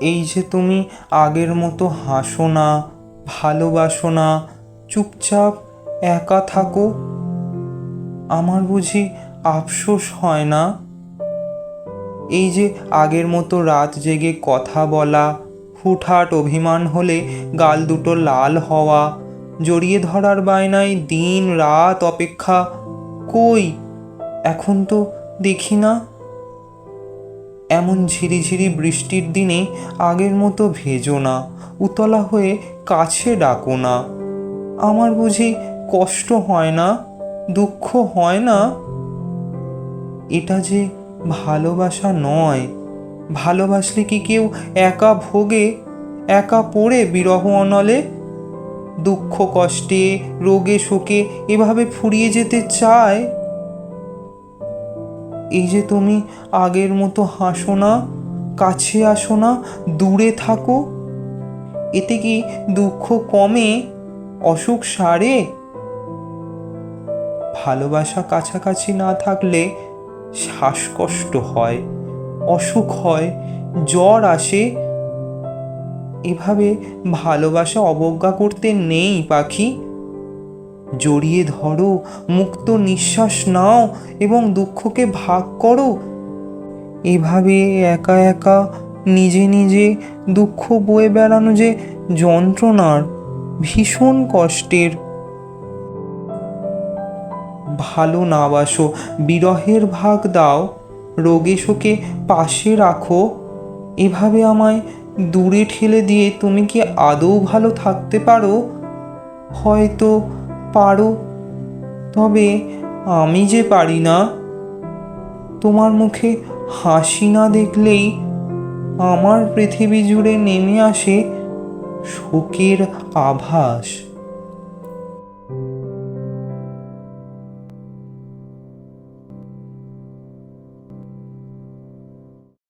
এই যে তুমি আগের মতো হাসো না, ভালোবাসো না, চুপচাপ একা থাকো, আমার বুঝি আফসোস হয় না? এই যে আগের মতো রাত জেগে কথা বলা, হুটহাট অভিমান হলে গাল দুটো লাল হওয়া, জড়িয়ে ধরার বায়নায় দিন রাত অপেক্ষা, কই? এখন তো দেখি না। এমন ঝিরিঝিরি বৃষ্টির দিনে আগের মতো ভেজো না, উতলা হয়ে কাছে ডাকো না। আমার বুঝি কষ্ট হয় না, দুঃখ হয় না? এটা যে ভালোবাসা নয়, ভালোবাসলে কি কেউ একা ভোগে, একা পড়ে বিরহ অনলে? দুঃখ কষ্টে, রোগে শোকে এভাবে ফুরিয়ে যেতে চায়? এই যে তুমি আগের মতো হাসো না, কাছে আসো না, দূরে থাকো। এতে কি দুঃখ কমে? অসুখ সারে? ভালোবাসা কাছাকাছি না থাকলে শ্বাসকষ্ট হয়, অসুখ হয়, জ্বর আসে। এভাবে ভালোবাসা অবজ্ঞা করতে নেই পাখি। জড়িয়ে ধরো, মুক্ত নিঃশ্বাস নাও এবং দুঃখকে ভাগ করো। এভাবে একা একা নিজে নিজে দুঃখ বয়ে বেড়ানো যে যন্ত্রণার ভীষণ কষ্টের। ভালো না বাসো, বিরহের ভাগ দাও, রোগে শোকে পাশে রাখো। এভাবে আমায় দূরে ঠেলে দিয়ে তুমি কি আদৌ ভালো থাকতে পারো? হয়তো পারো। তবে আমি যে পারি না, তোমার মুখে হাসি না দেখলেই আমার পৃথিবী জুড়ে নেমে আসে শোকের আভাস।